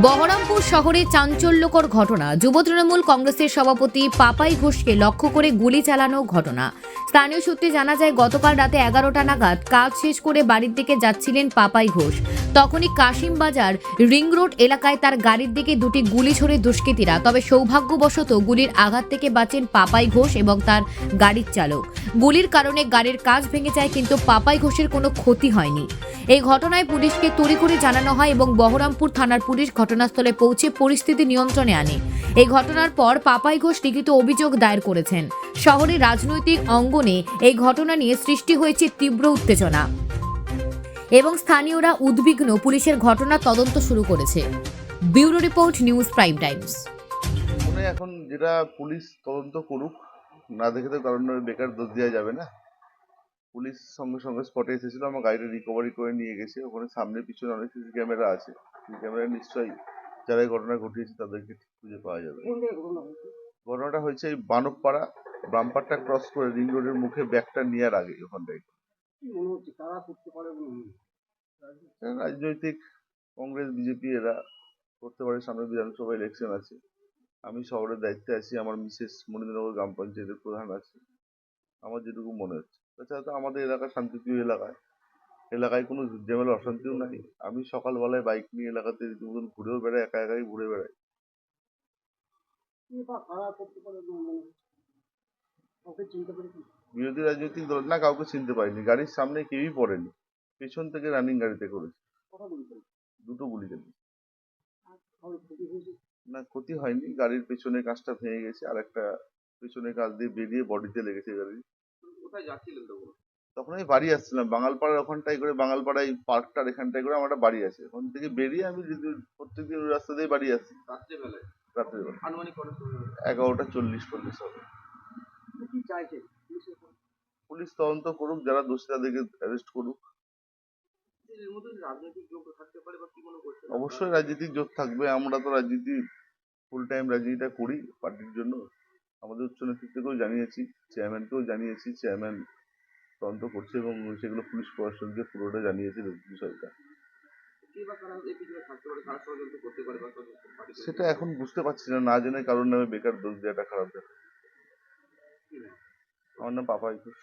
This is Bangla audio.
বহরমপুর শহরে চাঞ্চল্যকর ঘটনা। যুব তৃণমূল কংগ্রেসের সভাপতি পাপাই ঘোষকে লক্ষ্য করে গুলি চালানো ঘটনা। স্থানীয় সূত্রে জানা যায়, গতকাল রাতে এগারোটা নাগাদ কাজ শেষ করে বাড়ির দিকে যাচ্ছিলেন পাপাই ঘোষ। তখনই কাশিম বাজার রিং রোড এলাকায় তার গাড়ির দিকে দুটি গুলি ছড়ে দুষ্কৃতীরা। তবে সৌভাগ্যবশত গুলির আঘাত থেকে বাঁচেন পাপাই ঘোষ এবং তার গাড়ির চালক। গুলির কারণে গাড়ির কাজ ভেঙে যায় কিন্তু পাপাই ঘোষের কোনো ক্ষতি হয়নি। এই ঘটনায় পুলিশকে তড়িঘড়ি জানানো হয় এবং বহরমপুর থানার পুলিশ ঘটনাস্থলে পৌঁছে পরিস্থিতি নিয়ন্ত্রণে আনে। এই ঘটনার পর পাপাই ঘোষ লিখিত অভিযোগ দায়ের করেছেন। শহরের রাজনৈতিক অঙ্গনে এই ঘটনা নিয়ে সৃষ্টি হয়েছে তীব্র উত্তেজনা। এবং স্থানীয়রা উদ্বিগ্ন পুলিশের ঘটনা তদন্ত শুরু করেছে। Bureau report news prime times. এখন যেটা পুলিশ তদন্ত করুক, না দেখে তো কারণ বেকার দোষ দেওয়া যাবে না। পুলিশ সঙ্গে সঙ্গে স্পটে এসেছিল, আমার গাড়িটা রিকভারি করে নিয়ে গেছে। ওখানে সামনে পিছনে অনেক সিসি ক্যামেরা আছে। ক্যামেরা নিশ্চয়ই যারা এই ঘটনা ঘটিয়েছে তাদেরকে ঠিক খুঁজে পাওয়া যাবে। ঘটনাটা হয়েছে এই বানবপাড়া বাম্পারটা ক্রস করে রিং রোডের মুখে ব্যাগটা নেওয়ার আগে ওখানটায়। হচ্ছে? রাজনৈতিক কংগ্রেস বিজেপি এরা করতে পারে সামনে বিধানসভা ইলেকশন আছে। আমি শহরের দায়িত্বে আছি আমার মিসেস মনিন্দ্রনগর গ্রাম পঞ্চায়েতের প্রধান আছে। আমার যেটুকু মনে হচ্ছে। তাছাড়া তো আমাদের এলাকা শান্তিপ্রিয় এলাকায় এলাকায় কোনো ঝামেলা অশান্তিও নাই। আমি সকালবেলায় বাইক নিয়ে এলাকাতে রীতিমতন ঘুরেও বেড়াই একা একাই ঘুরে বেড়াই। মনে বিরোধী রাজনৈতিক দল না কাউকে চিনতে পারিনি। গাড়ির সামনে কেউই পড়েনি। পেছন থেকে রানিং গাড়িতে করেছে। দুটো গুলি হয়েছে? না ক্ষতি হয়নি। গাড়ির পেছনে কাঁচটা ভেঙে গেছে আর একটা পেছনের কাঁচ দিয়ে বেরিয়ে বডিতে লেগেছে গাড়ি। কোথায় যাচ্ছিলেন তখন? তখন আমি বাড়ি আসছিলাম। বাঙালপাড়ার ওখানটায় করে বাঙালপাড়ায় বাড়িটার এখানটায় করে আমার একটা বাড়ি আছে ওখান থেকে বেরিয়ে আমি প্রত্যেকদিন ওই রাস্তা দিয়ে বাড়ি আসি। রাত্রেবেলায়? রাত্রেবেলা আনুমানিক? এগারোটা চল্লিশ চল্লিশ হবে? পুলিশ তদন্ত করুক যারা দোষী তাদেরকে অ্যারেস্ট করুক। অবশ্যই রাজনীতিক জোট থাকবে। আমরা তো রাজনীতি ফুল টাইম রাজনীতিটা করি পার্টির জন্য। আমাদের উচ্চ নেতৃত্বকেও জানিয়েছি চেয়ারম্যানকেও জানিয়েছি চেয়ারম্যান তদন্ত করছে এবং সেগুলো পুলিশ প্রশাসনকে পুরোটা জানিয়েছে বিষয়টা সেটা এখন বুঝতে পারছি না না জেনে কারোর নামে বেকার দোষ দেওয়াটা খারাপ দেখা আমার নাম পাপাই ঘোষ